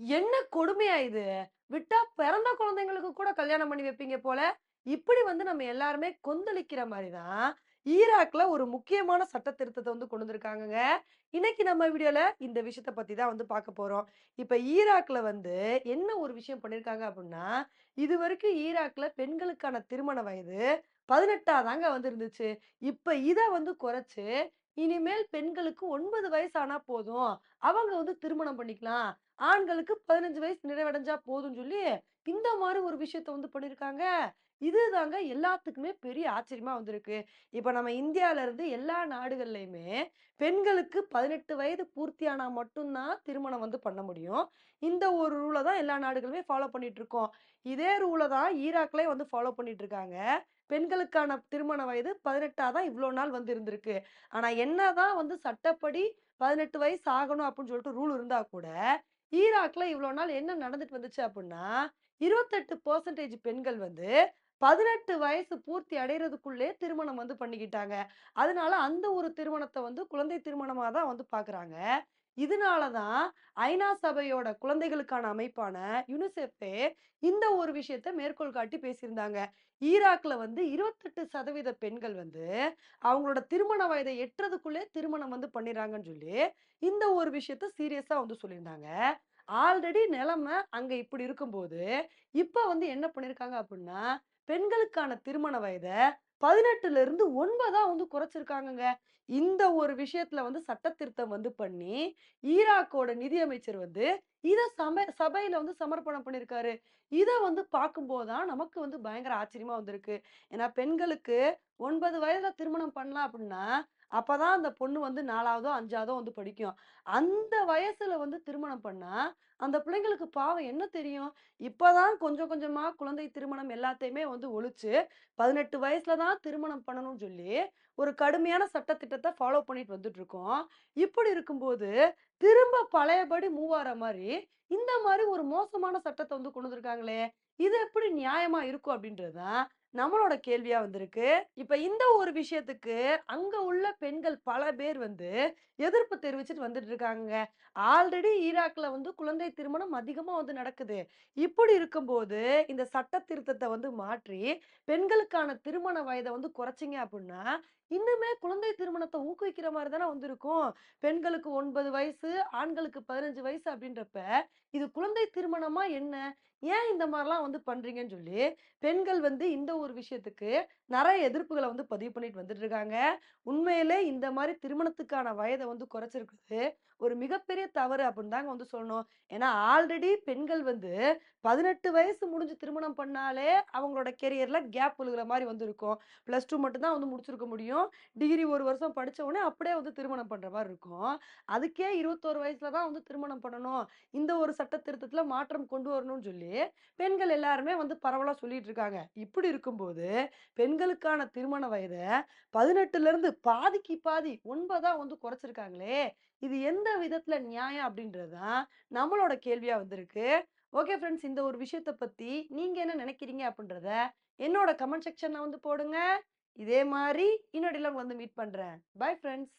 என்ன கொடுமையா இது? விட்டா பிறந்த குழந்தைங்களுக்கு கூட கல்யாணம் பண்ணி வைப்பீங்க போல. இப்படி வந்து நம்ம எல்லாருமே கொந்தளிக்கிற மாதிரி தான், ஈராக்ல ஒரு முக்கியமான சட்ட திருத்தத்தை வந்து கொண்டு வந்திருக்காங்கங்க. இன்னைக்கு நம்ம வீடியோல இந்த விஷயத்த பத்தி தான் வந்து பார்க்க போறோம். இப்ப ஈராக்ல வந்து என்ன ஒரு விஷயம் பண்ணியிருக்காங்க இது வரைக்கும் ஈராக்ல பெண்களுக்கான திருமண வயது 18ஆ தாங்க வந்து இருந்துச்சு. இப்ப இதை வந்து குறைச்சு, இனிமேல் பெண்களுக்கு ஒன்பது வயசு ஆனா போதும். அவங்க வந்து திருமணம் பண்ணிக்கலாம். ஆண்களுக்கு 15 வயசு நிறைவடைஞ்சா போதும்னு சொல்லி, இந்த மாதிரி ஒரு விஷயத்த வந்து பண்ணியிருக்காங்க. இதுதாங்க எல்லாத்துக்குமே பெரிய ஆச்சரியமா வந்திருக்கு. இப்போ நம்ம இந்தியால இருந்து எல்லா நாடுகள்லையுமே பெண்களுக்கு 18 வயது பூர்த்தியானா மட்டும்தான் திருமணம் வந்து பண்ண முடியும். இந்த ஒரு ரூலை தான் எல்லா நாடுகளுமே ஃபாலோ பண்ணிட்டு இருக்கோம். இதே ரூலை தான் ஈராக்லயும் வந்து ஃபாலோ பண்ணிட்டு இருக்காங்க. பெண்களுக்கான திருமண வயது 18ஆ தான் இவ்வளோ நாள் வந்து இருந்திருக்கு. ஆனா என்னதான் வந்து சட்டப்படி 18 வயசு ஆகணும் அப்படின்னு சொல்லிட்டு ரூல் இருந்தா கூட, ஈராக்ல இவ்வளோ நாள் என்ன நடந்துட்டு வந்துச்சு அப்படின்னா இருபத்தெட்டு பர்சன்டேஜ் பெண்கள் வந்து 18 வயசு பூர்த்தி அடையறதுக்குள்ளே திருமணம் வந்து பண்ணிக்கிட்டாங்க. அதனால அந்த ஒரு திருமணத்தை வந்து குழந்தை திருமணமாக தான் வந்து பார்க்குறாங்க. இதனால தான் ஐநா சபையோட குழந்தைகளுக்கான அமைப்பான யுனிசெஃபே இந்த ஒரு விஷயத்த மேற்கோள் காட்டி பேசியிருந்தாங்க. ஈராக்ல வந்து 28% பெண்கள் வந்து அவங்களோட திருமண வயதை எட்டுறதுக்குள்ளே திருமணம் வந்து பண்ணிடுறாங்கன்னு சொல்லி, இந்த ஒரு விஷயத்த சீரியஸா வந்து சொல்லியிருந்தாங்க. ஆல்ரெடி நிலைமை அங்க இப்படி இருக்கும்போது, இப்போ வந்து என்ன பண்ணியிருக்காங்க அப்படின்னா பெண்களுக்கான திருமண வயதை பதினெட்டுல இருந்து ஒன்பதா வந்து குறைச்சிருக்காங்கங்க. இந்த ஒரு விஷயத்துல வந்து சட்ட திருத்தம் வந்து பண்ணி, ஈராக்கோட நிதியமைச்சர் வந்து இதை சம சபையில வந்து சமர்ப்பணம் பண்ணியிருக்காரு. இதை வந்து பார்க்கும்போது தான் நமக்கு வந்து பயங்கர ஆச்சரியமா வந்திருக்கு. ஏன்னா பெண்களுக்கு ஒன்பது வயதுல திருமணம் பண்ணலாம் அப்படின்னா அப்பதான் அந்த பொண்ணு வந்து 4வதோ, 5வதோ வந்து படிக்கும். அந்த வயசுல வந்து திருமணம் பண்ணா, அந்த பிள்ளைங்களுக்கு பாவம் என்ன தெரியும்? இப்பதான் கொஞ்சம் கொஞ்சமா குழந்தை திருமணம் எல்லாத்தையுமே வந்து ஒழிச்சு, 18 வயசுல தான் திருமணம் பண்ணணும்னு சொல்லி, ஒரு கடுமையான சட்ட ஃபாலோ பண்ணிட்டு வந்துட்டு இருக்கோம். இப்படி இருக்கும்போது, திரும்ப பழையபடி மூவார மாதிரி இந்த மாதிரி ஒரு மோசமான சட்டத்தை வந்து கொண்டு வந்திருக்காங்களே! இது எப்படி நியாயமா இருக்கும்? அப்படின்றது தான் நம்மளோட கேள்வியா வந்திருக்கு. இப்ப இந்த ஒரு விஷயத்துக்கு அங்க உள்ள பெண்கள் பல பேர் வந்து எதிர்ப்பு தெரிவிச்சுட்டு வந்துட்டு இருக்காங்க ஆல்ரெடி ஈராக்ல வந்து குழந்தை திருமணம் அதிகமா வந்து நடக்குது. இப்படி இருக்கும்போது, இந்த சட்ட திருத்தத்தை வந்து மாற்றி, பெண்களுக்கான திருமண வயதை வந்து குறைச்சீங்க அப்படின்னா இன்னுமே குழந்தை திருமணத்தை ஊக்குவிக்கிற மாதிரி தானே வந்திருக்கும் பெண்களுக்கு ஒன்பது வயசு, ஆண்களுக்கு 15 வயசு அப்படின்றப்ப இது குழந்தை திருமணமா என்ன? ஏன் இந்த மாதிரிலாம் வந்து பண்றீங்கன்னு சொல்லி, பெண்கள் வந்து இந்த ஒரு விஷயத்துக்கு நிறைய எதிர்ப்புகளை வந்து பதிவு பண்ணிட்டு வந்துட்டு இருக்காங்க. உண்மையிலே இந்த மாதிரி திருமணத்துக்கான வயதை வந்து குறைச்சிருக்குது ஒரு மிகப்பெரிய தவறு அப்படின்னு தாங்க வந்து சொல்லணும். ஏன்னா, ஆல்ரெடி பெண்கள் வந்து 18 வயசு முடிஞ்சு திருமணம் பண்ணாலே, அவங்களோட கெரியர்ல கேப் விழுகுற மாதிரி வந்து இருக்கும். +2 மட்டும் தான் வந்து முடிச்சிருக்க முடியும். டிகிரி ஒரு வருஷம் படிச்ச உடனே அப்படியே வந்து திருமணம் பண்ற மாதிரி இருக்கும். அதுக்கே 21 வயசுல தான் வந்து திருமணம் பண்ணணும். இந்த ஒரு சட்ட திருத்தத்துல மாற்றம் கொண்டு வரணும்னு சொல்லி, பெண்கள் எல்லாருமே வந்து பரவலா சொல்லிட்டு இருக்காங்க. இப்படி இருக்கும்போது, பெண்களுக்கான திருமண வயதை பதினெட்டுலேருந்து பாதிக்கு பாதி ஒன்பதாக வந்து குறைச்சிருக்காங்களே! இது எந்த விதத்துல நியாயம்? அப்படின்றது தான் நம்மளோட கேள்வியா வந்திருக்கு. ஓகே ஃப்ரெண்ட்ஸ் இந்த ஒரு விஷயத்த பத்தி நீங்க என்ன நினைக்கிறீங்க? அப்படின்றத என்னோட கமெண்ட் செக்ஷன்ல வந்து போடுங்க. இதே மாதிரி இன்னொரு உங்கள வந்து மீட் பண்றேன். Bye friends.